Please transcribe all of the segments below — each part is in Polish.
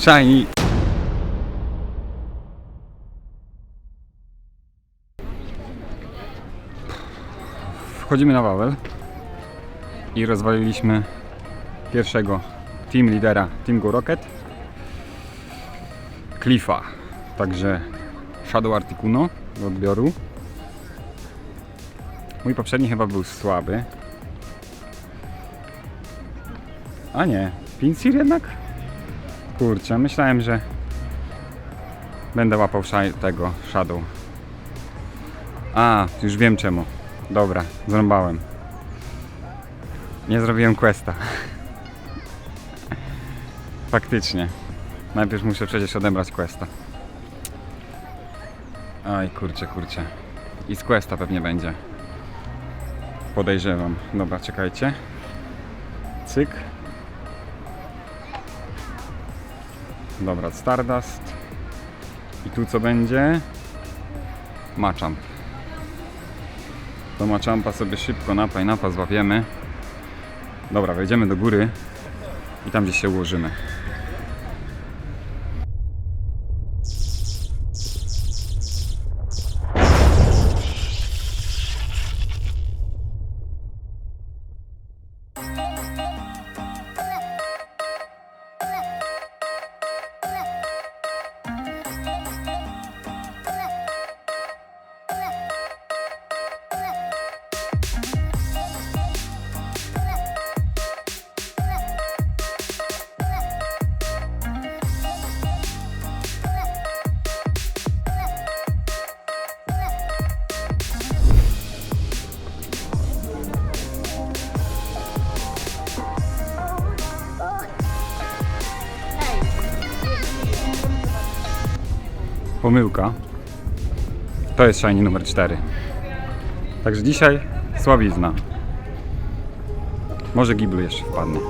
Shiny. Wchodzimy na Wawel i rozwaliliśmy pierwszego team lidera Team Go Rocket Cliffa. Także Shadow Articuno do odbioru. Mój poprzedni chyba był słaby. A nie, Pinsir jednak? Kurczę, myślałem, że będę łapał tego Shadow. A, już wiem czemu. Dobra, zrąbałem. Nie zrobiłem questa. Faktycznie. Najpierw muszę przecież odebrać questa. Aj, kurczę, kurczę. I z questa pewnie będzie. Podejrzewam. Dobra, czekajcie. Cyk. Dobra, Stardust. I tu co będzie? Machamp. Do Machampa sobie szybko napaj, napa złapiemy. Dobra, wejdziemy do góry i tam gdzieś się ułożymy. Pomyłka. To jest shiny numer 4. Także dzisiaj słabizna. Może Giblu jeszcze wpadnie.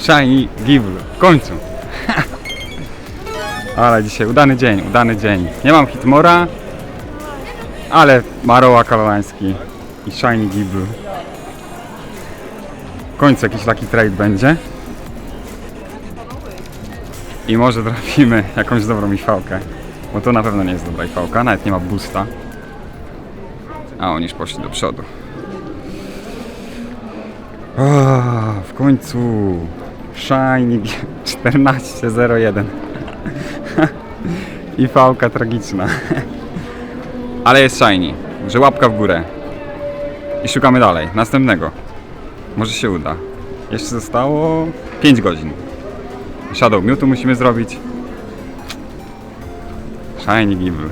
Shiny Giblu. W końcu. ale dzisiaj udany dzień, udany dzień. Nie mam Hitmora, ale Maroła Kalolański i Shiny Giblu. W końcu jakiś taki trade będzie. I może trafimy jakąś dobrą ifałkę. Bo to na pewno nie jest dobra ifałka, nawet nie ma boosta. A oni już poszli do przodu. O, w końcu Shiny 1401 i fałka tragiczna. Ale jest shiny, że łapka w górę. I szukamy dalej, następnego. Może się uda. Jeszcze zostało 5 godzin. Shadow Mewtwo musimy zrobić. Shiny Gible.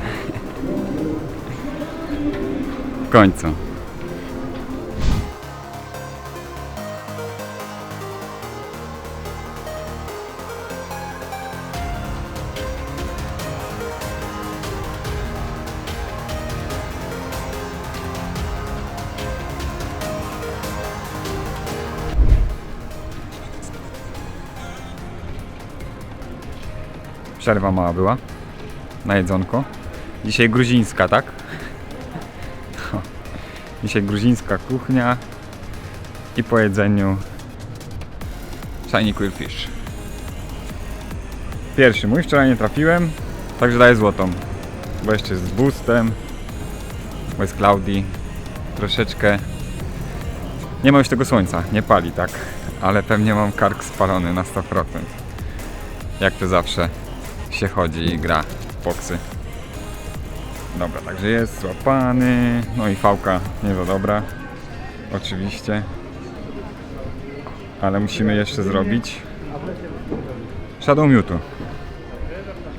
W końcu. Przerwa mała była na jedzonko. Dzisiaj gruzińska, tak? Dzisiaj gruzińska kuchnia i po jedzeniu shiny quillfish. Pierwszy mój, wczoraj nie trafiłem, także daję złotą. Bo jeszcze z boostem, bo jest cloudy, troszeczkę nie ma już tego słońca, nie pali tak. ale pewnie mam kark spalony na 100%. Jak to zawsze się chodzi i gra w boksy. Dobra, także jest złapany. No i fałka nie za dobra. Oczywiście. Ale musimy jeszcze zrobić Shadow Mewtwo.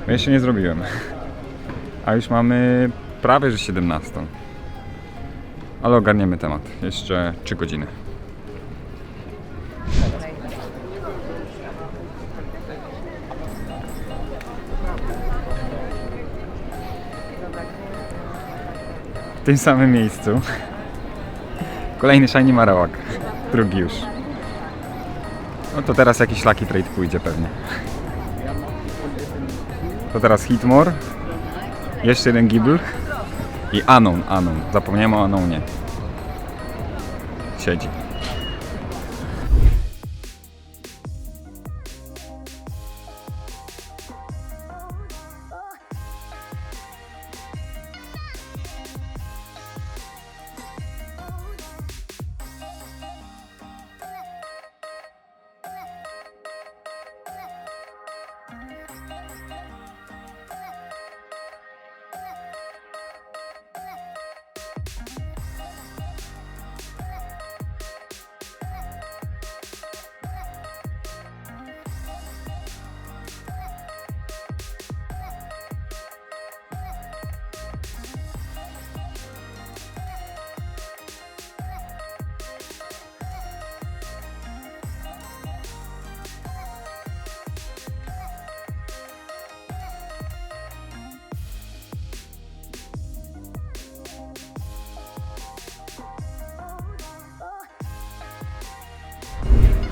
Bo jeszcze nie zrobiłem. A już mamy prawie że 17. Ale ogarniemy temat. Jeszcze 3 godziny. W tym samym miejscu. Kolejny Shiny Marowak. Drugi już. No to teraz jakiś Lucky Trade pójdzie pewnie. To teraz Hitmore. Jeszcze jeden Gibble. I Anon, Anon. Zapomniałem o Anonie. Siedzi.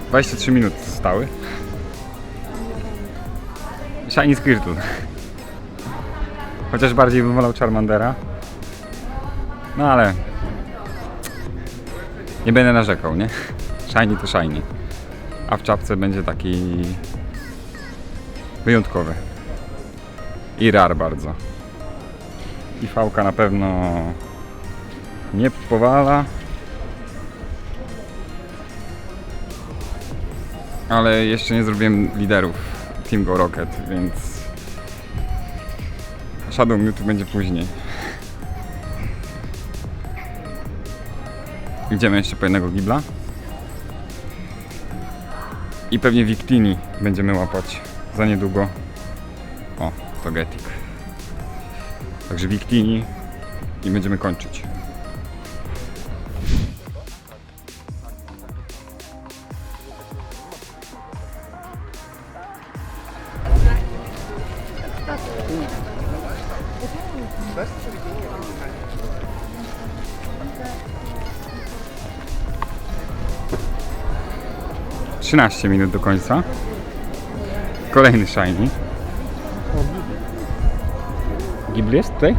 Dwadzieścia trzy minuty zostały. Shiny Squirtle. Chociaż bardziej bym wolał Charmandera. No ale... Nie będę narzekał, nie? Shiny to shiny. A w czapce będzie taki... Wyjątkowy. I rar bardzo. I fałka na pewno nie powala. Ale jeszcze nie zrobiłem liderów Team Go Rocket, więc Shadow Mewtwo będzie później. Idziemy jeszcze po jednego gibla. I pewnie Victini będziemy łapać za niedługo. O, to Getik. Także Victini i będziemy kończyć. Trzynaście minut do końca. Kolejny shiny. Ghibli jest tutaj?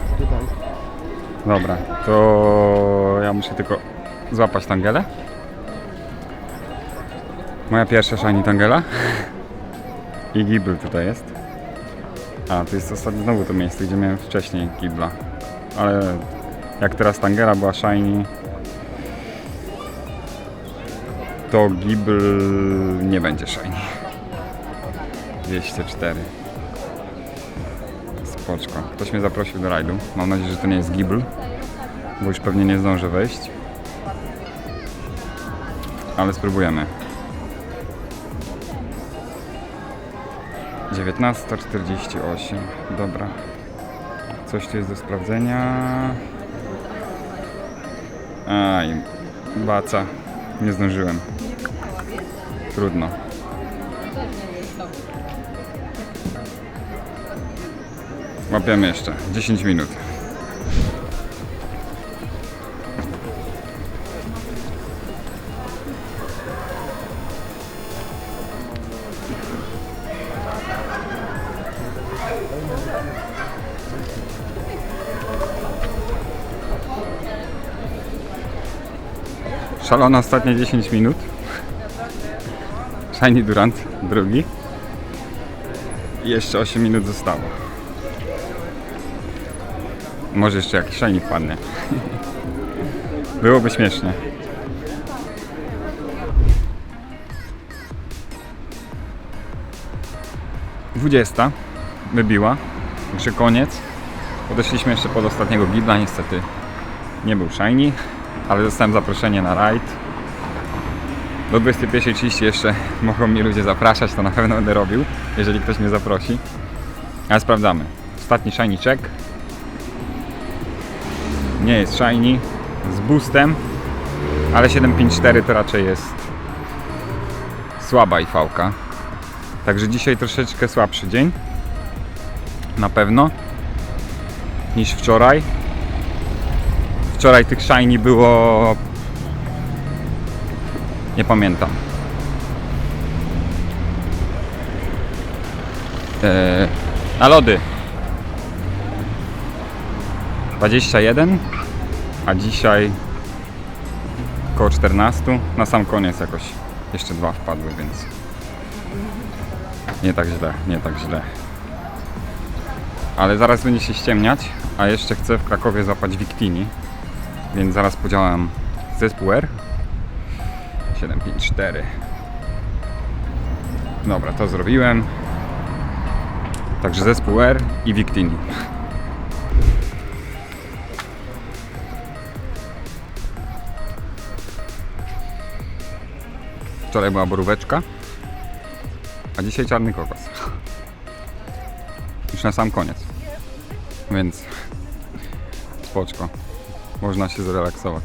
Dobra, to ja muszę tylko złapać tangelę. Moja pierwsza shiny tangela. I Gibel tutaj jest. A, to jest ostatnie znowu to miejsce, gdzie miałem wcześniej Gibla. Ale jak teraz tangela była shiny, to Gibl nie będzie shiny. 204. Spoczko. Ktoś mnie zaprosił do rajdu. Mam nadzieję, że to nie jest Gibl, bo już pewnie nie zdążę wejść. Ale spróbujemy. 19.48. Dobra. Coś tu jest do sprawdzenia. Aj, baca. Nie zdążyłem. Trudno. Łapiemy jeszcze. 10 minut. Szalone ostatnie 10 minut. Shiny Durant, drugi. I jeszcze 8 minut zostało. Może jeszcze jakiś shiny padnie. Byłoby śmiesznie. Dwudziesta wybiła, także koniec. Podeszliśmy jeszcze pod ostatniego gibla, niestety nie był shiny ale dostałem zaproszenie na rajd. Do 21.30 jeszcze mogą mnie ludzie zapraszać, to na pewno będę robił, jeżeli ktoś mnie zaprosi. Ale sprawdzamy. Ostatni shiny check. Nie jest shiny. Z boostem. Ale 754 to raczej jest słaba IV-ka. Także dzisiaj troszeczkę słabszy dzień. Na pewno. Niż wczoraj. Wczoraj tych shiny było... Nie pamiętam. Eee, na lody. 21, a dzisiaj około 14. Na sam koniec jakoś jeszcze dwa wpadły, więc nie tak źle, nie tak źle. Ale zaraz będzie się ściemniać, a jeszcze chcę w Krakowie złapać Wiktini, więc zaraz podziałam zespół R 754. Dobra, to zrobiłem. Także zespół R i Wiktini. Wczoraj była boróweczka, a dzisiaj czarny kokos. Już na sam koniec. Więc spoczko. Można się zrelaksować.